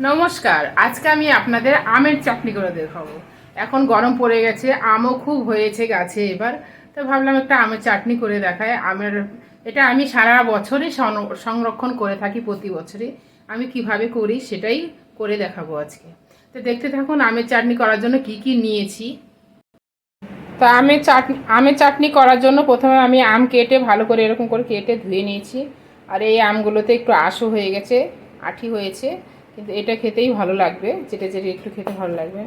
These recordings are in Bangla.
নমস্কার, আজকে আমি আপনাদের আমের চাটনি করে দেখাবো। এখন গরম পড়ে গেছে, আমও খুব হয়েছে গাছে এবার, তো ভাবলাম একটা আমের চাটনি করে দেখায় আমের, এটা আমি সারা বছরই সংরক্ষণ করে থাকি প্রতি বছরই। আমি কীভাবে করি সেটাই করে দেখাবো আজকে। তো দেখতে থাকুন আমের চাটনি করার জন্য কি কি নিয়েছি। তো আমের চাটনি আমের চাটনি করার জন্য প্রথমে আমি আম কেটে ভালো করে এরকম করে কেটে ধুয়ে নিয়েছি। আর এই আমগুলোতে একটু আশু হয়ে গেছে, আঠি হয়েছে। কিন্তু এটা খেতেই ভালো লাগবে, যেটা যেটা একটু খেতে ভালো লাগবে।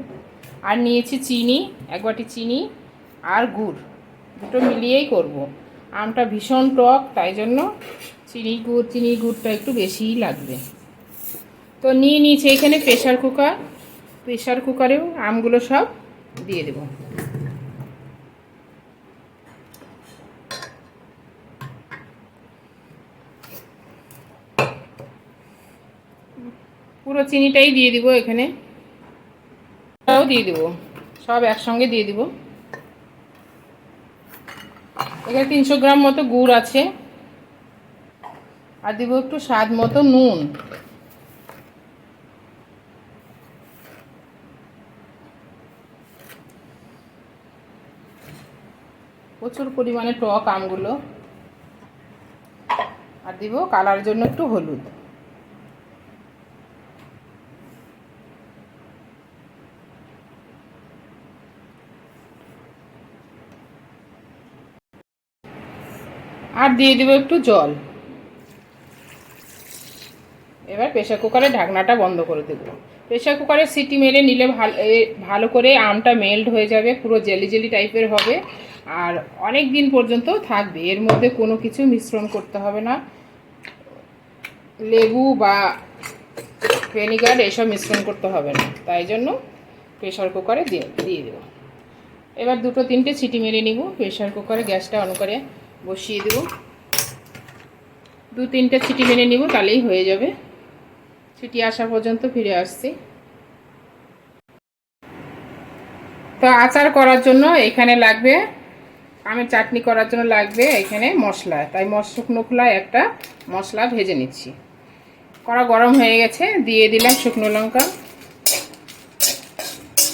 আর নিয়েছি চিনি, এক বাটি চিনি আর গুড়, দুটো মিলিয়েই করব। আমটা ভীষণ টক, তাই জন্য চিনি গুড় চিনি গুড়টা একটু বেশিই লাগবে। তো নিয়ে নিয়েছি এখানে প্রেশার কুকার প্রেশার কুকারেও আমগুলো সব দিয়ে দেবো। পুরো চিনিটাই দিয়ে দিব এখানে। ওটাও দিয়ে দিব। সব একসঙ্গে দিয়ে দিব। এখানে তিনশো গ্রাম মতো গুড় আছে। আর দিব একটু স্বাদ মতো নুন। প্রচুর পরিমাণে টক আমগুলো। আর দিব কালার জন্য একটু হলুদ। আর দিয়ে দেবো একটু জল। এবার প্রেশার কুকারের ঢাকনাটা বন্ধ করে দেবো। প্রেশার কুকারে সিটি মেরে নিলে ভালো ভালো করে আমটা মেল্ট হয়ে যাবে, পুরো জেলি জেলি টাইপের হবে। আর অনেক দিন পর্যন্ত থাকবে, এর মধ্যে কোনো কিছু মিশ্রণ করতে হবে না। লেবু বা ভিনেগার এসব মিশ্রণ করতে হবে না, তাই জন্য প্রেশার কুকারে দিয়ে দিয়ে দেবো। এবার দুটো তিনটে সিটি মেরে নিব প্রেশার কুকারে গ্যাসটা অন করে বসিয়ে দেব। দু তিনটে সিটি মেনে নিব, তাহলেই হয়ে যাবে। সিটি আসা পর্যন্ত ফিরে আসছি। তো আচার করার জন্য এখানে লাগবে, আমের চাটনি করার জন্য লাগবে এখানে মশলা। তাই শুকনো খোলায় একটা মশলা ভেজে নিচ্ছি। কড়া গরম হয়ে গেছে, দিয়ে দিলাম শুকনো লঙ্কা।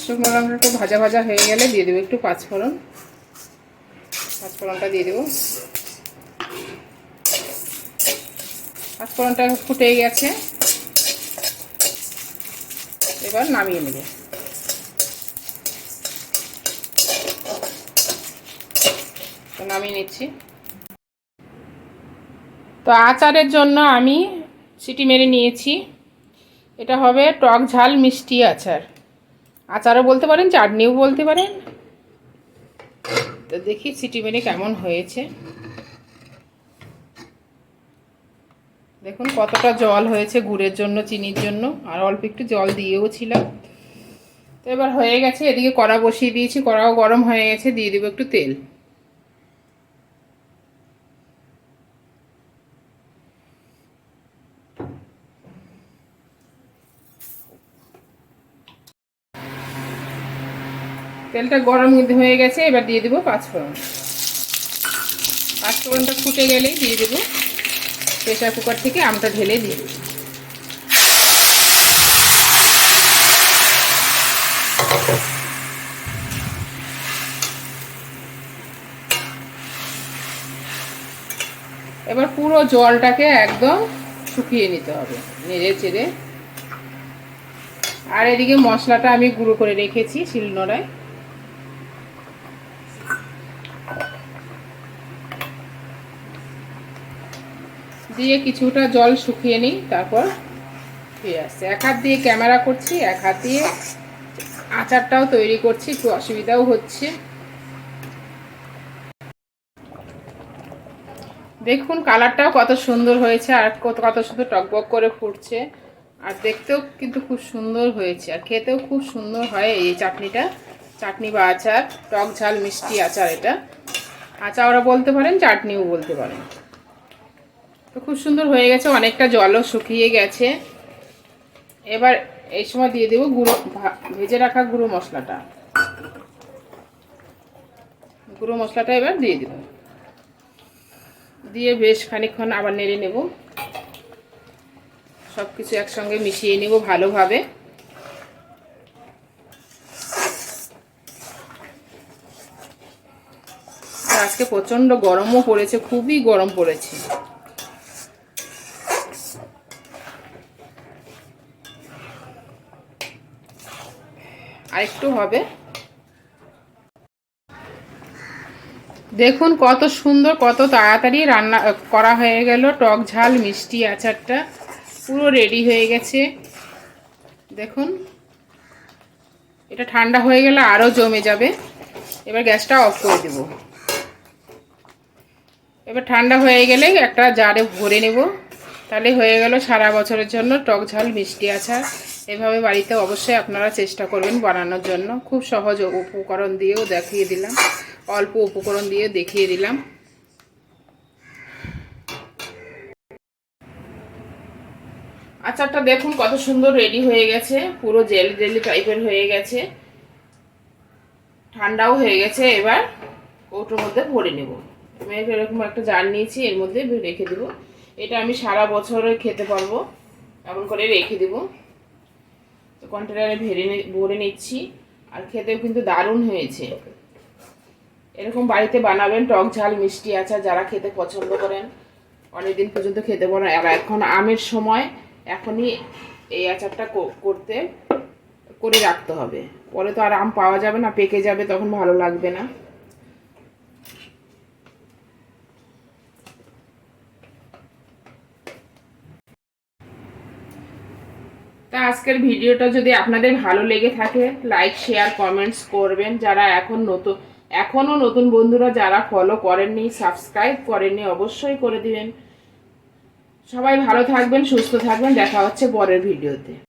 শুকনো লঙ্কা একটু ভাজা ভাজা হয়ে গেলে দিয়ে দেবো একটু পাঁচফোড়ন। পাঁচফোড়নটা দিয়ে দেবো। পাঁচফোড়নটা ফুটে গেছে। এবার নামিয়ে নেব। নামিয়ে নিচ্ছি। তো আচারের জন্য আমি সিটি মেরে নিয়েছি। এটা হবে টক ঝাল মিষ্টি আচার। আচারও বলতে পারেন, চাটনিও বলতে পারেন। তো দেখি সিটি মেরে কেমন হয়েছে। দেখুন কতটা জল হয়েছে গুড়ের জন্য, চিনির জন্য, আর অল্প একটু জল দিয়েও ছিলাম। তো এবার হয়ে গেছে, এদিকে কড়া বসিয়ে দিয়েছি, কড়াও গরম হয়ে গেছে, দিয়ে দেবো একটু তেল। তেলটা গরম হয়ে গেছে, এবার দিয়ে দেবো পাঁচফোড়ন। পাঁচফোড়নটা ফুটে গেলেই দিয়ে দেবো। প্রেশার কুকার থেকে আমটা ঢেলে দিয়ে দেবো। এবার পুরো জলটাকে একদম শুকিয়ে নিতে হবে, নেড়ে চেড়ে। আর এদিকে মশলাটা আমি গুঁড়ো করে রেখেছি শিলনোড়ায়। দিয়ে কিছুটা জল শুকিয়ে নিই, তারপর ফিরে আসছে। এক হাত দিয়ে ক্যামেরা করছি, এক হাত দিয়ে আচারটাও তৈরি করছি, একটু অসুবিধাও হচ্ছে। দেখুন, কালারটাও কত সুন্দর হয়েছে আর কত কত সুন্দর টকবক করে ফুটছে। আর দেখতেও কিন্তু খুব সুন্দর হয়েছে। আর খেতেও খুব সুন্দর হয় এই চাটনিটা। চাটনি বা আচার, টক ঝাল মিষ্টি আচার এটা। আচার ওরা বলতে পারেন, চাটনিও বলতে পারেন। তো খুব সুন্দর হয়ে গেছে, অনেকটা জলও শুকিয়ে গেছে। এবার এই সময় দিয়ে দেবো গুঁড়ো ভেজে রাখা গুঁড়ো মশলাটা। গুঁড়ো মশলাটা এবার দিয়ে দেবো। দিয়ে বেশ খানিকক্ষণ আবার নেড়ে নেব। সব কিছু একসঙ্গে মিশিয়ে নিব ভালোভাবে। আজকে প্রচণ্ড গরমও পড়েছে, খুবই গরম পড়েছে। আরেকটু হবে। দেখুন কত সুন্দর, কত তাড়াতাড়ি রান্না করা হয়ে গেল। টক ঝাল, মিষ্টি আচারটা পুরো রেডি হয়ে গেছে। দেখুন, এটা ঠান্ডা হয়ে গেলে আরও জমে যাবে। এবার গ্যাসটা অফ করে দেব। এবার ঠান্ডা হয়ে গেলে একটা জারে ভরে নেব। তাহলে হয়ে গেল সারা বছরের জন্য টক ঝাল, মিষ্টি আচার। এভাবে বাড়িতে অবশ্যই আপনারা চেষ্টা করবেন বানানোর জন্য। খুব সহজ উপকরণ দিয়েও দেখিয়ে দিলাম। অল্প উপকরণ দিয়ে দেখিয়ে দিলাম। আচারটা দেখুন কত সুন্দর রেডি হয়ে গেছে। পুরো জেল জেলি টাইপের হয়ে গেছে। ঠান্ডাও হয়ে গেছে এবার। কৌটোর মধ্যে ভরে নেব। আমি এরকম একটা জার নিয়েছি, এর মধ্যে রেখে দেবো। এটা আমি সারা বছরে খেতে পারব। এমন করে রেখে দেবো। তো কন্টেনারে নে- ভরে নিচ্ছি। আর খেতেও কিন্তু দারুণ হয়েছে। এরকম বাড়িতে বানাবেন, টক ঝাল, মিষ্টি আচার যারা খেতে পছন্দ করেন, অনেকদিন পর্যন্ত খেতে পারেন। আর এখন আমের সময়, এখনই এই আচারটা করতে, করে রাখতে হবে। পরে তো আর আম পাওয়া যাবে না, পেকে যাবে, তখন ভালো লাগবে না। আজকের ভিডিওটা যদি আপনাদের ভালো লেগে থাকে লাইক শেয়ার কমেন্টস করবেন। যারা এখন নতুন এখনও নতুন বন্ধুরা যারা ফলো করেননি সাবস্ক্রাইব করেননি, অবশ্যই করে দিবেন। সবাই ভালো থাকবেন, সুস্থ থাকবেন। দেখা হচ্ছে পরের ভিডিওতে।